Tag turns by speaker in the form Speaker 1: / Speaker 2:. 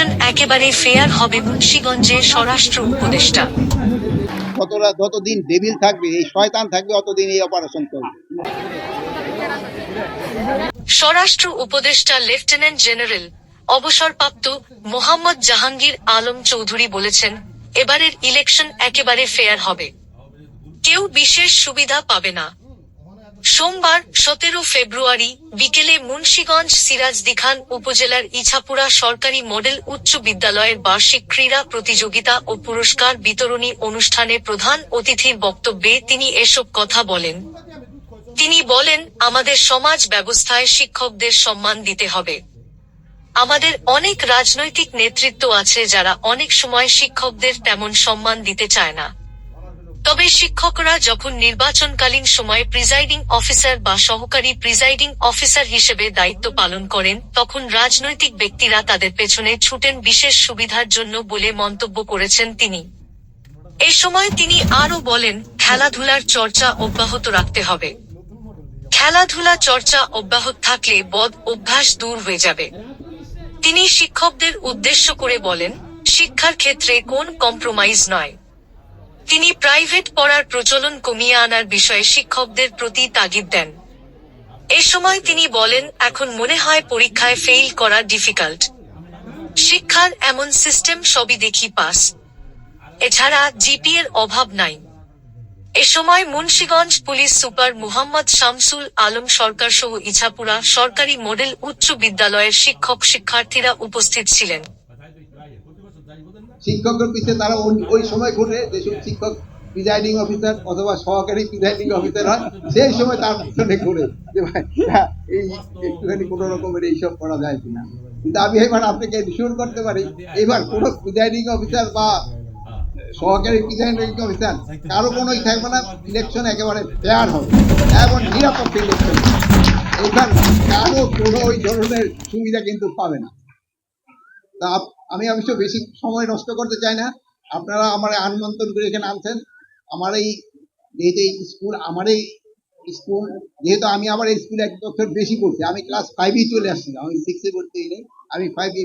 Speaker 1: Election একেবারে fair হবে মুন্সিগঞ্জের স্বরাষ্ট্র উপদেষ্টা।
Speaker 2: যতদিন ডেভিল থাকবে এই শয়তান থাকবে অতদিন এই অপারেশন চলবে
Speaker 1: স্বরাষ্ট্র উপদেষ্টা লেফটেন্যান্ট জেনারেল অবসরপ্রাপ্ত মোহাম্মদ জাহাঙ্গীর আলম চৌধুরী বলেছেন এবারের ইলেকশন একেবারে ফেয়ার হবে। কেউ বিশেষ সুবিধা পাবে না। সোমবার সতেরো ফেব্রুয়ারি বিকেলে মুন্সিগঞ্জ সিরাজদিখান উপজেলার ইছাপুরা সরকারি মডেল উচ্চ বিদ্যালয়ের বার্ষিক ক্রীড়া প্রতিযোগিতা ও পুরস্কার বিতরণী অনুষ্ঠানে প্রধান অতিথির বক্তব্যে তিনি এসব কথা বলেন। তিনি বলেন, আমাদের সমাজ ব্যবস্থায় শিক্ষকদের সম্মান দিতে হবে। আমাদের অনেক রাজনৈতিক নেতৃত্ব আছে যারা অনেক সময় শিক্ষকদের তেমন সম্মান দিতে চায় না। তবে শিক্ষকরা যখন নির্বাচনকালীন সময়ে প্রিজাইডিং অফিসার বা সহকারী প্রিজাইডিং অফিসার হিসেবে দায়িত্ব পালন করেন, তখন রাজনৈতিক ব্যক্তিরা তাদের পেছনে ছুটেন বিশেষ সুবিধার জন্য বলে মন্তব্য করেছেন তিনি। এ সময় তিনি আরও বলেন, খেলাধুলার চর্চা অব্যাহত রাখতে হবে। খেলাধুলা চর্চা অব্যাহত থাকলে বদ অভ্যাস দূর হয়ে যাবে। তিনি শিক্ষকদের উদ্দেশ্য করে বলেন, শিক্ষার ক্ষেত্রে কোন কম্প্রোমাইজ নয়। তিনি প্রাইভেট পড়ার প্রচলন কমিয়ে আনার বিষয়ে শিক্ষকদের প্রতি তাগিদ দেন। এ সময় তিনি বলেন, এখন মনে হয় পরীক্ষায় ফেইল করা ডিফিকাল্ট শিক্ষার এমন সিস্টেম সবই দেখি পাস এছাড়া জিপি এর অভাব নাই। এ সময় মুন্সিগঞ্জ পুলিশ সুপার মুহাম্মদ শামসুল আলম সরকার সহ ইছাপুরা সরকারি মডেল উচ্চ বিদ্যালয়ের শিক্ষক শিক্ষার্থীরা উপস্থিত ছিলেন।
Speaker 2: শিক্ষকের পিছিয়ে তারা ওই- সময় ঘুরে যেসব শিক্ষক প্রিজাইডিং অফিসার অথবা সহকারী প্রিজাইডিং অফিসার হয় সেই সময় তার পিছনে ঘুরে যে ভাই হ্যাঁ, এই একটুখানি কোনো রকমের এইসব করা যায় কিনা। কিন্তু আমি এবার আপনাকে শিওর করতে পারি এবার কোনো প্রিজাইডিং অফিসার বা সহকারী প্রিজাইডিং অফিসার কারও কোনোই থাকবে না ইলেকশন একেবারে ফেয়ার হবে এবং নিরাপত্তা ইলেকশন এখান কারও কোনো ওই ধরনের সুবিধা কিন্তু পাবে না। তা আমি অবশ্য বেশি সময় নষ্ট করতে চাই না। আপনারা আমার আমন্ত্রণ করে এখানে আনছেন। আমার এই যেহেতু এই স্কুল, আমার এই স্কুল, যেহেতু আমি আমার স্কুলে এক বছর বেশি পড়ছি, আমি ক্লাস ফাইভেই চলে আসছিলাম আমি সিক্সে পড়তেই নেই আমি ফাইভে